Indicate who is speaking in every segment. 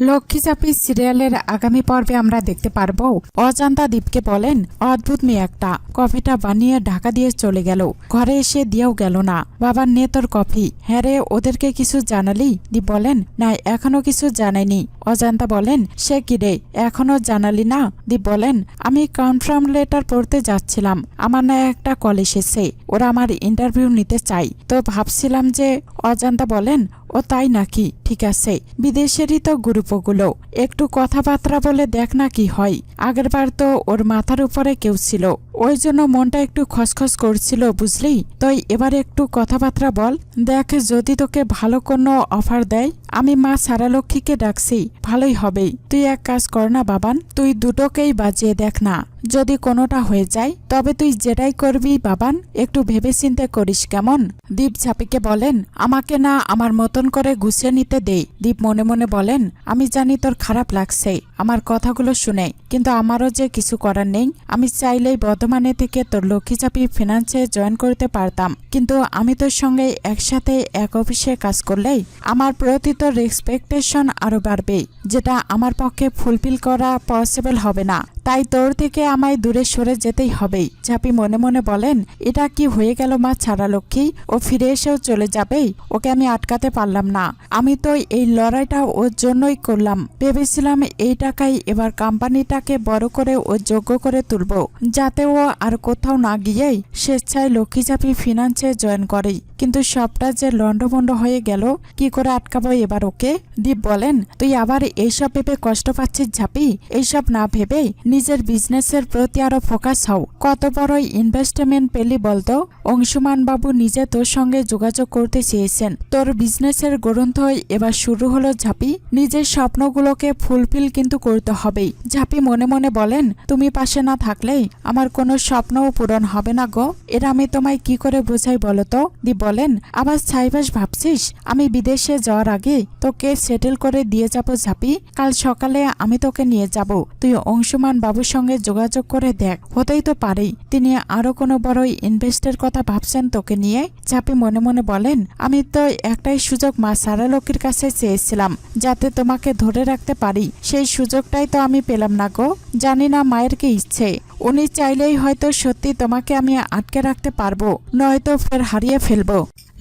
Speaker 1: লক্ষ্মী চাপি সিরিয়ালের আগামী পর্বে আমরা দেখতে পারব। অজান্তা দীপকে বলেন, অদ্ভুত মেয়ে একটা। কফিটা বানিয়ে ঢাকা দিয়ে চলে গেল। ঘরে এসে দিয়েও গেল না। বাবার নে তোর কফি। হ্যাঁ রে, ওদেরকে কিছু জানালি? দীপ বলেন, না, এখনও কিছু জানাইনি। অজান্তা বলেন, সে কি রে? এখনও জানালি না? দীপ বলেন, আমি কনফার্ম লেটার পড়তে যাচ্ছিলাম। আমার না একটা কল এসেছে। ওরা আমার ইন্টারভিউ নিতে চাই। তো ভাবছিলাম যে অজান্তা বলেন, ও তাই নাকি? ঠিক আছে। বিদেশেরই তো গ্রুপগুলো। একটু কথাবার্তা বলে দেখ না কি হয়। আগেরবার তো ওর মাথার উপরে কেউ ছিল। ওই জন্য মনটা একটু খসখস করছিল, বুঝলি? তো এবার একটু কথাবার্তা বল। দেখ যদি তোকে ভালো কোনো অফার দেয় আমি মা সারালক্ষ্মীকে ডাকছি, ভালোই হবে। তুই এক কাজ কর না, বাবান। তুই দুটোকেই বাজিয়ে দেখ না। যদি কোনোটা হয়ে যায়, তবে তুই যেটাই করবি, বাবান, একটু ভেবে চিন্তে করিস কেমন? দীপ ঝাপিকে বলেন, আমাকে না আমার মতন করে গুছিয়ে নিতে দে। দীপ মনে মনে বলেন, আমি জানি তোর খারাপ লাগছে, আমার কথাগুলো শুনে। কিন্তু আমারও যে কিছু করার নেই, আমি চাইলেই বর্ধমানে থেকে তোর লক্ষ্মী চাপি ফিনান্সে জয়েন করতে পারতাম। কিন্তু আমি তোর সঙ্গে একসাথে এক অফিসে কাজ করলেই, আমার প্রতি তোর রেসপেকটেশন আরও বাড়বে যেটা আমার পক্ষে ফুলফিল করা পসিবল হবে না। তাই তোর থেকে আমায় দূরে সরে যেতেই হবেই। ঝাপি মনে মনে বলেন, এটা কি হয়ে গেল মা ছাড়া লক্ষ্মী? ও ফিরে এসেও চলে যাবে ওকে আমি আটকাতে পারলাম না। আমি তো এই লড়াইটা ওর জন্যই করলাম। ভেবেছিলাম এই টাকায় এবার কোম্পানিটাকে বড় করে ও যোগ্য করে তুলব, যাতে ও আর কোথাও না গিয়েই স্বেচ্ছায় লক্ষ্মী ঝাপি ফিনান্সে জয়েন করে কিন্তু সবটা যে লন্ডভন্ড হয়ে গেল, কি করে আটকাবো এবার ওকে? দীপ বলেন, তুই আবার এইসব ভেবে কষ্ট পাচ্ছিস ঝাপি? এইসব না ভেবে নিজের বিজনেসের প্রতি আরও ফোকাস হও। কত বড় ইনভেস্টমেন্ট পেলি বলতো? অংশুমান বাবু নিজে তোর সঙ্গে যোগাযোগ করতে চেয়েছেন। তোর বিজনেসের গ্রন্থ এবার শুরু হলো ঝাপি। নিজের স্বপ্নগুলোকে ফুলফিল কিন্তু করতে হবেই। ঝাপি মনে মনে বলেন, তুমি পাশে না থাকলেই আমার কোনো স্বপ্নও পূরণ হবে না গো। এর আমি তোমায় কি করে বোঝাই বলো তো দীপ বলেন, আবার ছাইবাস ভাবছিস? আমি বিদেশে যাওয়ার আগে তোকে সেটেল করে দিয়ে যাব ঝাপি। কাল সকালে আমি তোকে নিয়ে যাব। তুই অংশুমান বাবুর সঙ্গে যোগাযোগ করে দেখ, হতেই তো পারেই। তিনি আরও কোনো বড় ইনভেস্টের কথা ভাবছেন তোকে নিয়ে? চাপি মনে মনে বলেন, আমি তো একটাই সুযোগ মা সারা লোকের কাছে চেয়েছিলাম, যাতে তোমাকে ধরে রাখতে পারি। সেই সুযোগটাই তো আমি পেলাম না গো। জানি না মায়ের কি ইচ্ছে। উনি চাইলেই হয়তো সত্যি তোমাকে আমি আটকে রাখতে পারব, নয়তো ফের হারিয়ে ফেলব।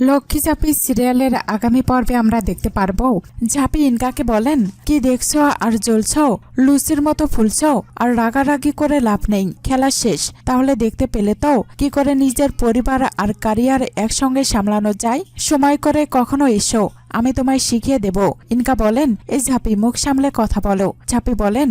Speaker 1: লক্ষ্মী ঝাপি সিরিয়ালের আগামী পর্বে আমরা দেখতে পারব। ঝাপি ইনকাকে বলেন, কি দেখছ আর জ্বলছো? লুচির মতো ফুলছো? আর রাগারাগি করে লাভ নেই, খেলা শেষ। তাহলে দেখতে পেলে তো, কি করে নিজের পরিবার আর ক্যারিয়ার একসঙ্গে সামলানো যায়? সময় করে কখনো এসো, আমি তোমায় শিখিয়ে দেব। ইনকা বলেন, এই ঝাপি মুখ সামলে কথা বলো। ঝাপি বলেন